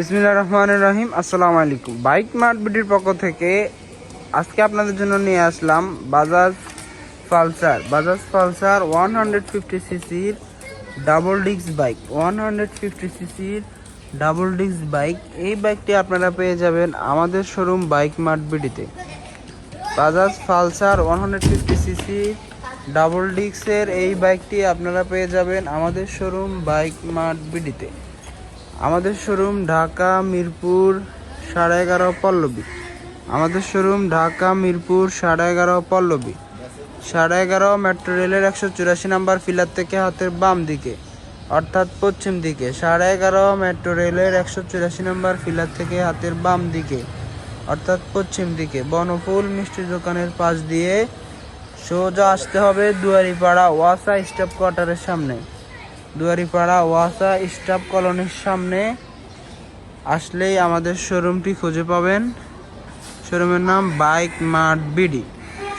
বিসমিল্লা রহমান রহিম, আসসালামু আলাইকুম। Bike mart বিডির পক্ষ থেকে আজকে আপনাদের জন্য নিয়ে আসলাম Bajaj Pulsar Bajaj Pulsar one hundred fifty সিসির double disc bike one hundred fifty সিসির ডাবল ডিস্ক বাইক এই বাইকটি আপনারা পেয়ে যাবেন আমাদের showroom bike mart বিডিতে। Bajaj Pulsar one hundred fifty CC double ডিস্কের এই বাইকটি আপনারা পেয়ে যাবেন আমাদের শোরুম বাইক মার্ট বিডিতে। আমাদের শোরুম ঢাকা, মিরপুর, সাড়ে এগারো, পল্লবী। আমাদের শোরুম ঢাকা, মিরপুর, সাড়ে এগারো, পল্লবী। সাড়ে এগারো মেট্রো রেলের একশো চুরাশি নাম্বার ফিলার থেকে হাতের বাম দিকে, অর্থাৎ পশ্চিম দিকে। সাড়ে এগারো মেট্রো রেলের একশো চুরাশি নাম্বার ফিলার থেকে হাতের বাম দিকে, অর্থাৎ পশ্চিম দিকে। বনফুল মিষ্টি দোকানের পাশ দিয়ে সোজা আসতে হবে দুয়ারিপাড়া ওয়াসা স্টাফ কোয়ার্টারের সামনে। দুয়ারিপাড়া ওয়াসা স্টাফ কলোনির সামনে আসলেই আমাদের শোরুমটি খুঁজে পাবেন। শোরুমের নাম বাইক মার্ট বিডি।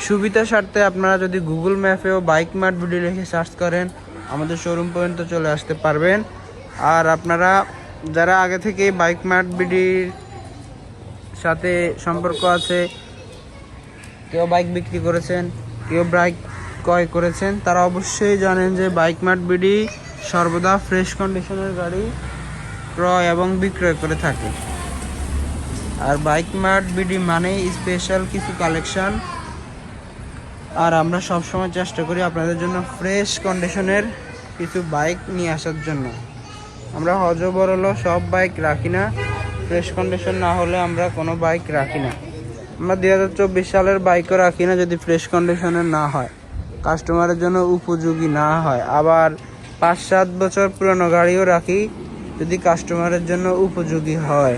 সুবিধা স্বার্থে আপনারা যদি গুগল ম্যাপেও বাইক মার্ট বিডি লিখে সার্চ করেন, আমাদের শোরুম পর্যন্ত চলে আসতে পারবেন। আর আপনারা যারা আগে থেকে বাইক মার্ট বিডির সাথে সম্পর্ক আছে, কেউ বাইক বিক্রি করেছেন, কেউ বাইক ক্রয় করেছেন, তারা অবশ্যই জানেন যে বাইক মার্ট বিডি সর্বদা ফ্রেশ কন্ডিশনের গাড়ি ক্রয় এবং বিক্রয় করে থাকে। আর বাইক মার্ট বিডি মানেই স্পেশাল কিছু কালেকশন আর আমরা সবসময় চেষ্টা করি আপনাদের জন্য ফ্রেশ কন্ডিশনের কিছু বাইক নিয়ে আসার জন্য। আমরা হজবরল সব বাইক রাখি না। ফ্রেশ কন্ডিশন না হলে আমরা কোনো বাইক রাখি না। আমরা দুই হাজার চব্বিশ সালের বাইকও রাখি না যদি ফ্রেশ কন্ডিশনের না হয়। কাস্টমারের জন্য উপযোগী না হয়। আবার পাঁচ সাত বছর পুরনো গাড়িও রাখি যদি কাস্টমারের জন্য উপযোগী হয়।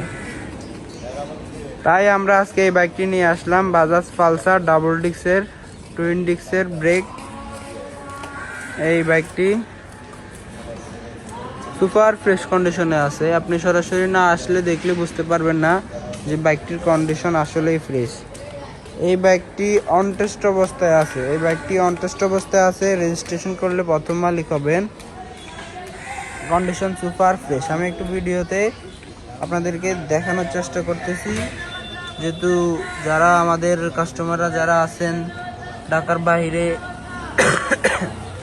তাই আমরা আজকে এই বাইকটি নিয়ে আসলাম বাজাজ পালসার ডাবল ডিক্সের টুইন ডিক্সের ব্রেক এই বাইকটি সুপার ফ্রেশ কন্ডিশনে আছে। আপনি সরাসরি না আসলে দেখলে বুঝতে পারবেন না যে বাইকটির কন্ডিশন আসলেই ফ্রেশ এই বাইকটি অনটেস্ট অবস্থায় আছে। এই বাইকটি অনটেস্ট অবস্থায় আছে। রেজিস্ট্রেশন করলে প্রথম মালিক হবেন কন্ডিশন সুপার ফ্রেশ আমি একটু ভিডিওতে আপনাদেরকে দেখানোর চেষ্টা করতেছি। যেহেতু যারা আমাদের কাস্টমাররা যারা আছেন, ঢাকার বাইরে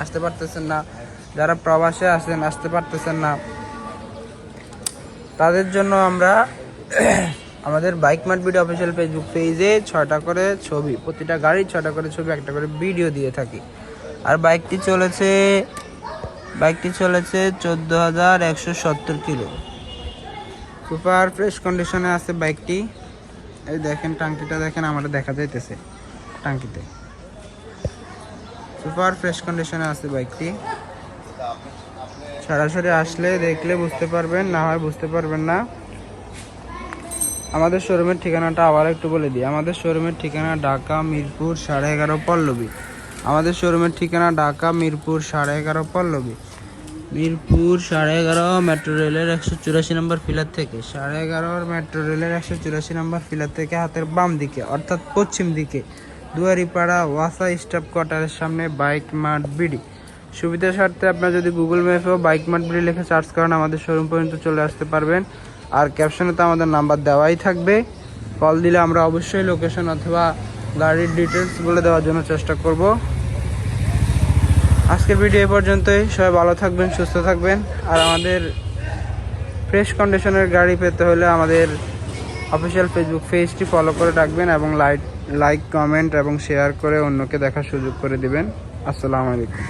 আসতে পারতেছেন না, যারা প্রবাসে আছেন, আসতে পারতেছেন না, তাদের জন্য আমরা আমাদের bike mart video official Facebook পেজে ছয়টা করে ছবি, প্রতিটা গাড়ির ছয়টা করে ছবি, একটা করে ভিডিও দিয়ে থাকি। আর বাইকটি চলেছে বাইকটি চলেছে চোদ্দ হাজার একশো সত্তর কিলো। সুপার ফ্রেশ কন্ডিশনে আছে বাইকটি। এই দেখেন, টাঙ্কিটা দেখেন আমার দেখা যাইতেছে টাঙ্কিতে। সুপার ফ্রেশ কন্ডিশনে আছে বাইকটি। সরাসরি আসলে দেখলে বুঝতে পারবেন, না হয় বুঝতে পারবেন না। আমাদের শোরুমের ঠিকানাটা আবার একটু বলে দিই। আমাদের শোরুমের ঠিকানা ঢাকা, মিরপুর, সাড়ে এগারো পল্লবী। আমাদের শোরুমের ঠিকানা ঢাকা, মিরপুর, সাড়ে এগারো পল্লবী। মিরপুর সাড়ে এগারো মেট্রো রেলের একশো চুরাশি নম্বর ফিলার থেকে। সাড়ে এগারোর মেট্রো রেলের একশো চুরাশি নম্বর ফিলার থেকে হাতের বাম দিকে, অর্থাৎ পশ্চিম দিকে। দুয়ারিপাড়া ওয়াসা স্টাফ কোয়ার্টারের সামনে বাইক মার্ট বিডি। সুবিধা স্বার্থে আপনার যদি গুগল ম্যাপেও বাইক মার্ট বিডি লিখে সার্চ করেন, আমাদের শোরুম পর্যন্ত চলে আসতে পারবেন। আর ক্যাপশনে তো আমাদের নাম্বার দেওয়াই থাকবে। কল দিলে আমরা অবশ্যই লোকেশন অথবা গাড়ির ডিটেলস বলে দেওয়ার জন্য চেষ্টা করব। আজকের ভিডিও এ পর্যন্তই। সবাই ভালো থাকবেন, সুস্থ থাকবেন। আর আমাদের ফ্রেশ কন্ডিশনের গাড়ি পেতে হলে আমাদের অফিসিয়াল ফেসবুক পেজটি ফলো করে রাখবেন এবং লাইক লাইক কমেন্ট এবং শেয়ার করে অন্যকে দেখার সুযোগ করে দিবেন। আসসালামু আলাইকুম।